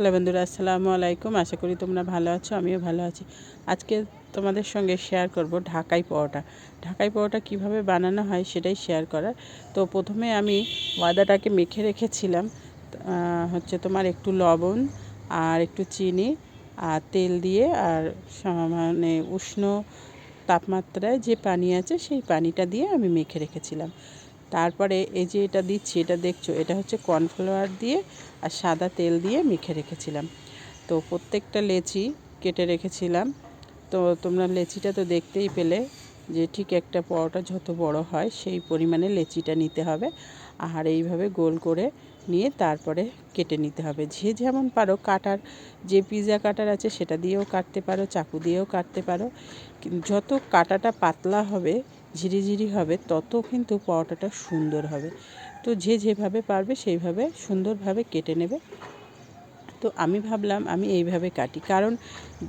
Hello বন্ধুরা, আসসালামু আলাইকুম। আশা করি তোমরা ভালো আছো, আমিও ভালো আছি। আজকে তোমাদের সঙ্গে শেয়ার করব ঢাকাই পরোটা। ঢাকাই পরোটা কীভাবে বানানো হয় সেটাই শেয়ার করার। তো প্রথমে আমি ময়দাটাকে মেখে রেখেছিলাম হচ্ছে তোমার একটু লবণ আর একটু চিনি আর তেল দিয়ে আর মানে উষ্ণ তাপমাত্রায় যে পানি আছে সেই পানিটা দিয়ে আমি মেখে রেখেছিলাম। তারপরে এই যে এটা দিচ্ছি, এটা দেখছ, এটা হচ্ছে কর্নফ্লাওয়ার দিয়ে আর সাদা তেল দিয়ে মেখে রেখেছিলাম। তো প্রত্যেকটা লেচি কেটে রেখেছিলাম। তো তোমরা লেচিটা তো দেখতেই পেলে যে ঠিক একটা পরোটা যত বড় হয় সেই পরিমাণে লেচিটা নিতে হবে আর এইভাবে গোল করে নিয়ে তারপরে কেটে নিতে হবে। যে যেমন পারো কাটার, যে পিৎজা কাটার আছে সেটা দিয়েও কাটতে পারো, চাকু দিয়েও কাটতে পারো। যত কাটাটা পাতলা হবে ঝিরিঝিরি হবে, তত কিন্তু পরোটাটা সুন্দর হবে। তো যে যেভাবে পারবে সেইভাবে সুন্দরভাবে কেটে নেবে। তো আমি ভাবলাম আমি এইভাবে কাটি। কারণ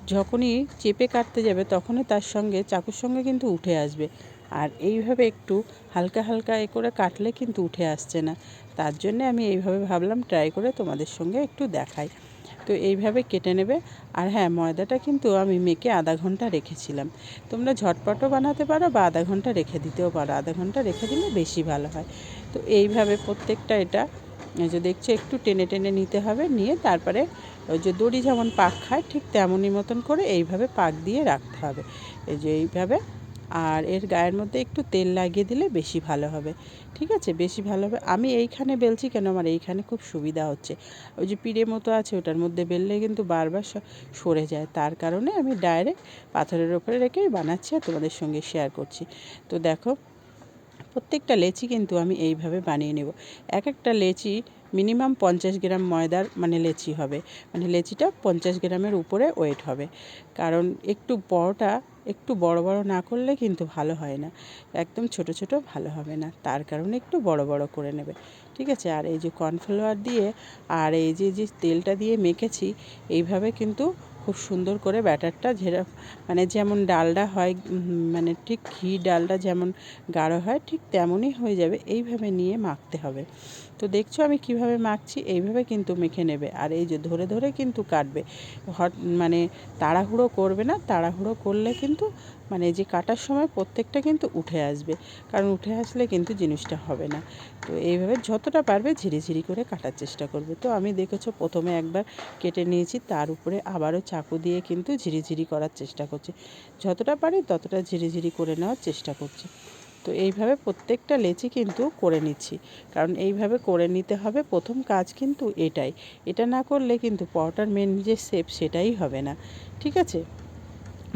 যখনই চেপে কাটতে যাবে তখনই তার সঙ্গে, চাকুর সঙ্গে কিন্তু উঠে আসবে। আর এইভাবে একটু হালকা হালকা এ করে কাটলে কিন্তু উঠে আসছে না। তার জন্যে আমি এইভাবে ভাবলাম, ট্রাই করে তোমাদের সঙ্গে একটু দেখাই। তো এইভাবে কেটে নেবে। আর হ্যাঁ ময়দাটা কিন্তু আমি মেখে আধা ঘণ্টা রেখেছিলাম। তোমরা ঝটপটও বানাতে পারো বা আধা ঘণ্টা রেখে দিতেও পারো। আধা ঘণ্টা রেখে দিলে বেশি ভালো হয়। তো এইভাবে প্রত্যেকটা এটা যে দেখছ, একটু টেনে টেনে নিতে হবে। নিয়ে তারপরে ওই যে দড়ি যেমন পাক খায়, ঠিক তেমনই মতন করে এইভাবে পাক দিয়ে রাখতে হবে। এই যে এইভাবে আর এর গায়ের মধ্যে একটু তেল লাগিয়ে দিলে বেশি ভালো হবে। ঠিক আছে? বেশি ভালো হবে। আমি এইখানে বেলছি কেন? আমার এইখানে খুব সুবিধা হচ্ছে। ওই যে পিড়ে মতো আছে, ওটার মধ্যে বেললে কিন্তু বারবার সরে যায়। তার কারণে আমি ডাইরেক্ট পাথরের ওপরে রেখেই বানাচ্ছি আর তোমাদের সঙ্গে শেয়ার করছি। তো দেখো, প্রত্যেকটা লেচি কিন্তু আমি এইভাবে বানিয়ে নেব। এক একটা লেচি মিনিমাম পঞ্চাশ গ্রাম ময়দার মানে লেচি হবে। মানে লেচিটা পঞ্চাশ গ্রামের উপরে ওয়েট হবে। কারণ একটু বড়টা একটু বড় বড় না করলে কিন্তু ভালো হয় না। একদম ছোট ছোট ভালো হবে না। তার কারণে একটু বড় বড় করে নেবে। ঠিক আছে? আর এই যে কর্নফ্লাওয়ার দিয়ে আর এই যে যে তেলটা দিয়ে মেখেছি, এইভাবে কিন্তু খুব সুন্দর করে ব্যাটারটা যেরকম মানে যেমন ডালডা হয় মানে ঠিক ঘি ডালটা যেমন গাঢ় হয়, ঠিক তেমনই হয়ে যাবে। এইভাবে নিয়ে মাখতে হবে। তো দেখছ আমি কীভাবে মাখছি, এইভাবে কিন্তু মেখে নেবে। আর এই যে ধরে ধরে কিন্তু কাটবে। হট মানে তাড়াহুড়ো করবে না, তাড়াহুড়ো করলে কিন্তু মানে যে কাটার সময় প্রত্যেকটা কিন্তু উঠে আসবে। কারণ উঠে আসলে কিন্তু জিনিসটা হবে না। তো এইভাবে যতটা পারবে ঝিরিঝিরি করে কাটার চেষ্টা করবে। তো আমি দেখেছ প্রথমে একবার কেটে নিয়েছি, তার উপরে আবারও চাকু দিয়ে কিন্তু ঝিরিঝিরি করার চেষ্টা করছে। যতটা পারি ততটা ঝিরিঝিরি করে নেওয়ার চেষ্টা করছি। তো এইভাবে প্রত্যেকটা লেচি কিন্তু করে নিচ্ছি। কারণ এইভাবে করে নিতে হবে, প্রথম কাজ কিন্তু এটাই। এটা না করলে কিন্তু পরোটার মেন যে শেপ সেটাই হবে না। ঠিক আছে?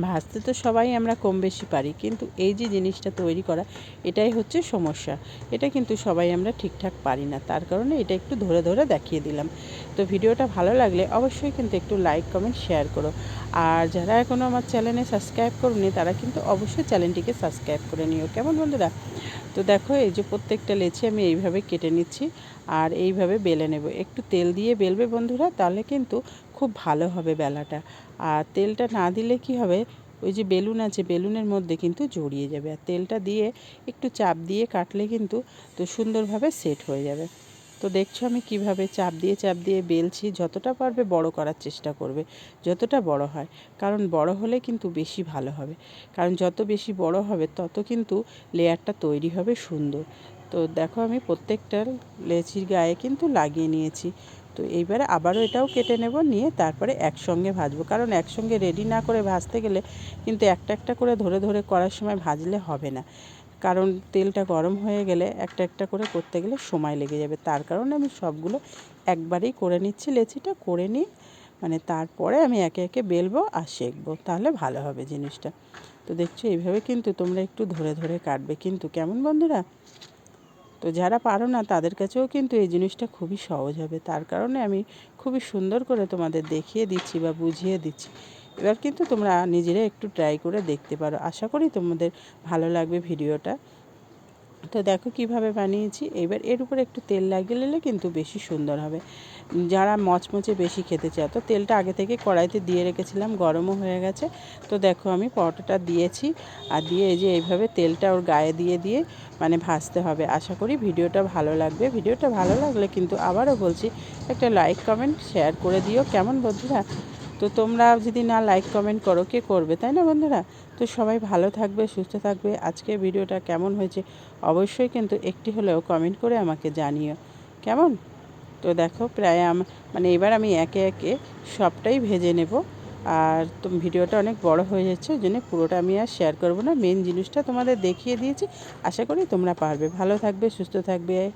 ভাজতে তো সবাই আমরা কম বেশি পারি, কিন্তু এই যে জিনিসটা তৈরি করা, এটাই হচ্ছে সমস্যা। এটা কিন্তু সবাই আমরা ঠিকঠাক পারি না, তার কারণে এটা একটু ধরে ধরে দেখিয়ে দিলাম। তো ভিডিওটা ভালো লাগলে অবশ্যই কিন্তু একটু লাইক কমেন্ট শেয়ার করো। আর যারা এখনও আমার চ্যানেলে সাবস্ক্রাইব করুনি, তারা কিন্তু অবশ্যই চ্যানেলটিকে সাবস্ক্রাইব করে নিও। কেমন বন্ধুরা? তো দেখো, এই যে প্রত্যেকটা লেচি আমি এইভাবে কেটে নিচ্ছি, আর এইভাবে বেলে নেব। একটু তেল দিয়ে বেলবে বন্ধুরা, তাহলে কিন্তু খুব ভালো হবে বেলাটা। আর তেলটা না দিলে কি হবে? ওই যে বেলুন আছে, বেলুনের মধ্যে কিন্তু জড়িয়ে যাবে। আর তেলটা দিয়ে একটু চাপ দিয়ে কাটলে কিন্তু তো সুন্দরভাবে সেট হয়ে যাবে। তো দেখছ আমি কীভাবে চাপ দিয়ে চাপ দিয়ে বেলছি। যতটা পারবে বড় করার চেষ্টা করবে, যতটা বড় হয়। কারণ বড় হলে কিন্তু বেশি ভালো হবে। কারণ যত বেশি বড় হবে, তত কিন্তু লেয়ারটা তৈরি হবে সুন্দর। তো দেখো আমি প্রত্যেকটা লেচির গায়ে কিন্তু লাগিয়ে নিয়েছি। তো এইবারে আবারও এটাও কেটে নেব, নিয়ে তারপরে একসঙ্গে ভাজবো। কারণ একসঙ্গে রেডি না করে ভাজতে গেলে কিন্তু একটা একটা করে ধরে ধরে করার সময় ভাজলে হবে না। কারণ তেলটা গরম হয়ে গেলে একটা একটা করে করতে গেলে সময় লেগে যাবে। তার কারণে আমি সবগুলো একবারেই করে নিচ্ছি, লেচিটা করে নিই মানে তারপরে আমি একে একে বেলবো আর সেঁকবো। তাহলে ভালো হবে জিনিসটা। তো দেখছ, এইভাবে কিন্তু তোমরা একটু ধরে ধরে কাটবে। কিন্তু কেমন বন্ধুরা? তো যারা পারো না, তাদের কাছেও কিন্তু এই জিনিসটা খুবই সহজ হবে। তার কারণে আমি খুবই সুন্দর করে তোমাদের দেখিয়ে দিচ্ছি বা বুঝিয়ে দিচ্ছি। এবার কিন্তু তোমরা নিজেরা একটু ট্রাই করে দেখতে পারো। আশা করি তোমাদের ভালো লাগবে ভিডিওটা। তো দেখো কীভাবে বানিয়েছি। এবার এর উপরে একটু তেল লাগিয়ে নিলে কিন্তু বেশি সুন্দর হবে। যারা মচমচে বেশি খেতে চায়, তো তেলটা আগে থেকে কড়াইতে দিয়ে রেখেছিলাম, গরমও হয়ে গেছে। তো দেখো আমি পরোটাটা দিয়েছি। আর দিয়ে এই যে এইভাবে তেলটা ওর গায়ে দিয়ে দিয়ে মানে ভাজতে হবে। আশা করি ভিডিওটা ভালো লাগবে। ভিডিওটা ভালো লাগলে কিন্তু আবারও বলছি, একটা লাইক কমেন্ট শেয়ার করে দিও। কেমন বন্ধুরা? তো তোমরা যদি না লাইক কমেন্ট করো, কে করবে, তাই না বন্ধুরা? তো সবাই ভালো থাকবে, সুস্থ থাকবে। আজকে ভিডিওটা কেমন হয়েছে অবশ্যই কিন্তু একটি হলেও কমেন্ট করে আমাকে জানিও। কেমন? তো দেখো প্রায় আম মানে এবার আমি একে একে সবটাই ভেজে নেব। আর তো ভিডিওটা অনেক বড় হয়ে যাচ্ছে, ওই জন্য পুরোটা আমি আর শেয়ার করব না। মেন জিনিসটা তোমাদের দেখিয়ে দিয়েছি। আশা করি তোমরা পারবে। ভালো থাকবে, সুস্থ থাকবে।